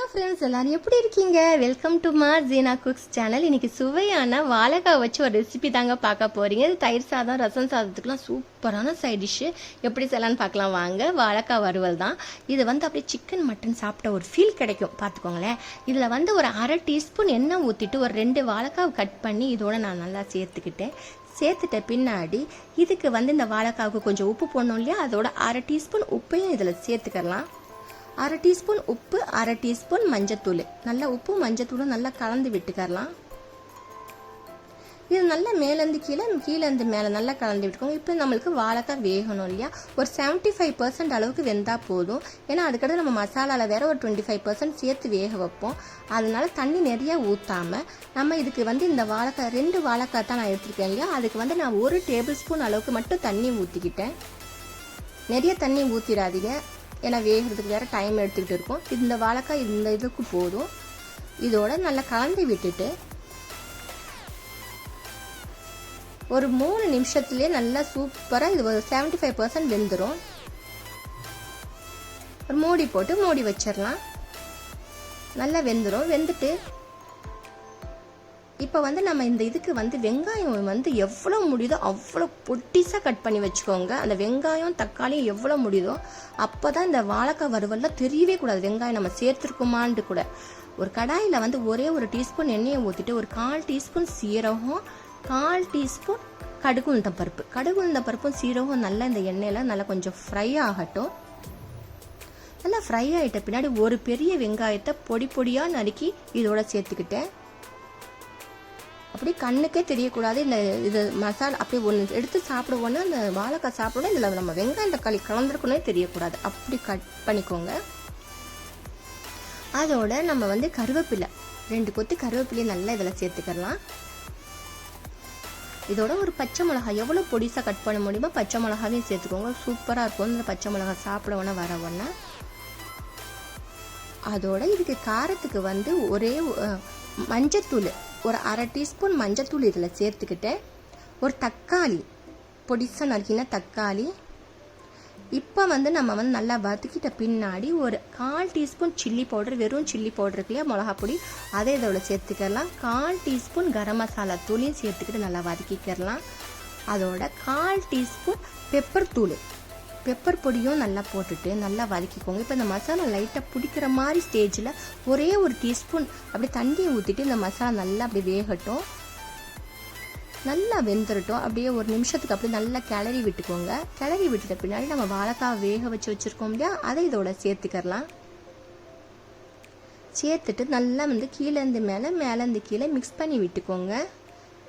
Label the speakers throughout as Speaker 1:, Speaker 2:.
Speaker 1: Hello friends எல்லோரும் எப்படி இருக்கீங்க? வெல்கம் டு மார் ஜீனா குக்ஸ் சேனல் இன்றைக்கி சுவையான வாழைக்காய் வச்சு ஒரு ரெசிபி தாங்க பார்க்க போகிறீங்க இது தயிர் சாதம் ரசம் சாதத்துக்குலாம் சூப்பரான சைட் டிஷ்ஷு எப்படி செய்யலாம்னு பார்க்கலாம். வாங்க வாழைக்காய் வறுவல் தான். இது வந்து அப்படியே சிக்கன் மட்டன் சாப்பிட்ட ஒரு ஃபீல் கிடைக்கும். பார்த்துக்கோங்களேன். இதில் வந்து ஒரு அரை டீஸ்பூன் எண்ணெய் ஊற்றிட்டு ஒரு ரெண்டு வாழைக்காய் கட் பண்ணி இதோட நான் நல்லா சேர்த்துக்கிட்டேன். சேர்த்துட்ட பின்னாடி இதுக்கு வந்து இந்த வாழைக்காவுக்கு கொஞ்சம் உப்பு போடணும் இல்லையா? அதோட அரை டீஸ்பூன் உப்பையும் இதில் சேர்த்துக்கலாம். அரை டீஸ்பூன் உப்பு அரை டீஸ்பூன் மஞ்சத்தூள். நல்லா உப்பு மஞ்சத்தூளும் நல்லா கலந்து விட்டுக்கரலாம் இது நல்லா மேலேருந்து கீழே கீழேருந்து மேலே நல்லா கலந்து விட்டுக்கோங்க. இப்போ நம்மளுக்கு வாழைக்காய் வேகணும் இல்லையா? ஒரு செவன்ட்டி ஃபைவ் பர்சன்ட் அளவுக்கு வெந்தால் போதும். ஏன்னா அதுக்கடுத்து நம்ம மசாலாவில் வேற ஒரு டுவெண்ட்டி ஃபைவ் பர்சன்ட் சேர்த்து வேக வைப்போம். அதனால தண்ணி நிறைய ஊற்றாமல் நம்ம இதுக்கு வந்து இந்த வாழைக்காய் ரெண்டு வாழைக்காய் தான் நான் எடுத்துருக்கேன் இல்லையா? அதுக்கு வந்து நான் ஒரு டேபிள் ஸ்பூன் அளவுக்கு மட்டும் தண்ணி ஊற்றிக்கிட்டேன் நிறைய தண்ணி ஊற்றிடாதீங்க ஏன்னா வேகிறதுக்கு வேறு டைம் எடுத்துக்கிட்டு இருக்கும். இந்த வாழைக்காய் இந்த இதுக்கு போதும். இதோட நல்லா கலந்து விட்டுட்டு ஒரு மூணு நிமிஷத்துலேயே நல்லா சூப்பராக இது ஒரு செவன்ட்டி ஃபைவ் பர்சன்ட் வெந்துடும் ஒரு மூடி போட்டு மூடி வச்சிடலாம். நல்லா வெந்துடும் வெந்துட்டு இப்போ வந்து நம்ம இந்த இதுக்கு வந்து வெங்காயம் வந்து எவ்வளோ முடியுதோ அவ்வளோ பொட்டிஸாக கட் பண்ணி வச்சுக்கோங்க. அந்த வெங்காயம் தக்காளியும் எவ்வளோ முடியுதோ அப்போ தான் இந்த வாழைக்காய் வறுவலில் தெரியவே கூடாது. வெங்காயம் நம்ம சேர்த்துருக்குமான்ட்டு கூட. ஒரு கடாயில் வந்து ஒரே ஒரு டீஸ்பூன் எண்ணெயை ஊற்றிட்டு ஒரு கால் டீஸ்பூன் சீரகம் கால் டீஸ்பூன் கடுகு உளுந்த பருப்பு. கடுகு உளுந்த பருப்பும் சீரகம் நல்லா இந்த எண்ணெயில் நல்லா கொஞ்சம் ஃப்ரை ஆகட்டும். நல்லா ஃப்ரை ஆகிட்ட பின்னாடி ஒரு பெரிய வெங்காயத்தை பொடி பொடியாக நறுக்கி இதோட சேர்த்துக்கிட்டேன். அப்படி கண்ணுக்கே தெரியக்கூடாது. இந்த இது மசாலா அப்படி ஒன்று எடுத்து சாப்பிடுவோன்னா அந்த வாழைக்காய் சாப்பிடணும். இதில் நம்ம வெங்காயம் தக்காளி கலந்துருக்கனே தெரியக்கூடாது. அப்படி கட் பண்ணிக்கோங்க. அதோட நம்ம வந்து கருவேப்பிலை ரெண்டு கொத்து கருவேப்பிலையை நல்லா இதில் சேர்த்துக்கலாம். இதோட ஒரு பச்சை மிளகாய் எவ்வளோ பொடிசாக கட் பண்ண முடியுமோ பச்சை மிளகாவையும் சேர்த்துக்கோங்க. சூப்பராக இருக்கும். இந்த பச்சை மிளகாய் சாப்பிட வர உடனே அதோட இதுக்கு காரத்துக்கு வந்து ஒரே மஞ்சத்தூள் ஒரு அரை டீஸ்பூன் மஞ்சத்தூள் இதில் சேர்த்துக்கிட்டு ஒரு தக்காளி பொடிசாக நறுக்கின தக்காளி. இப்போ வந்து நம்ம வந்து நல்லா வதக்கிட்ட பின்னாடி ஒரு கால் டீஸ்பூன் சில்லி பவுடர் வெறும் சில்லி பவுடர் இல்லையா மிளகா பொடி. அதை இதோட சேர்த்துக்கலாம் கால் டீஸ்பூன் கரம் மசாலா தூளையும் சேர்த்துக்கிட்டு நல்லா வதக்கிக்கிறலாம் அதோட கால் டீஸ்பூன் பெப்பர் தூள். பெப்பர் பொடியும் நல்லா போட்டுட்டு நல்லா வதக்கிக்கோங்க. இப்போ இந்த மசாலா லைட்டாக பிடிக்கிற மாதிரி ஸ்டேஜில் ஒரே ஒரு டீஸ்பூன் அப்படியே தண்ணியை ஊற்றிட்டு இந்த மசாலா நல்லா அப்படியே வேகட்டும். நல்லா வெந்துடட்டும் அப்படியே ஒரு நிமிஷத்துக்கு அப்படியே நல்லா கிளறி விட்டுக்கோங்க. கிளறி விட்டுட்ட பின்னாடி நம்ம வாழைக்காய் வேக வச்சு வச்சுருக்கோம் இல்லையா? அதை இதோட சேர்த்துக்கலாம் சேர்த்துட்டு நல்லா வந்து கீழேருந்து மேலே மேலேருந்து கீழே மிக்ஸ் பண்ணி விட்டுக்கோங்க.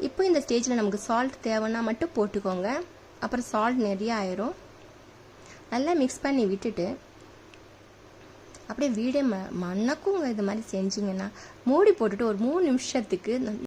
Speaker 1: இப்போ இந்த ஸ்டேஜில் நமக்கு சால்ட் தேவைன்னா மட்டும் போட்டுக்கோங்க. அப்புறம் சால்ட் நிறைய ஆயிரும். நல்லா மிக்ஸ் பண்ணி விட்டுட்டு அப்படியே வீடே ம மணக்கும் இது மாதிரி செஞ்சிங்கன்னா மூடி போட்டுட்டு ஒரு மூணு நிமிஷத்துக்கு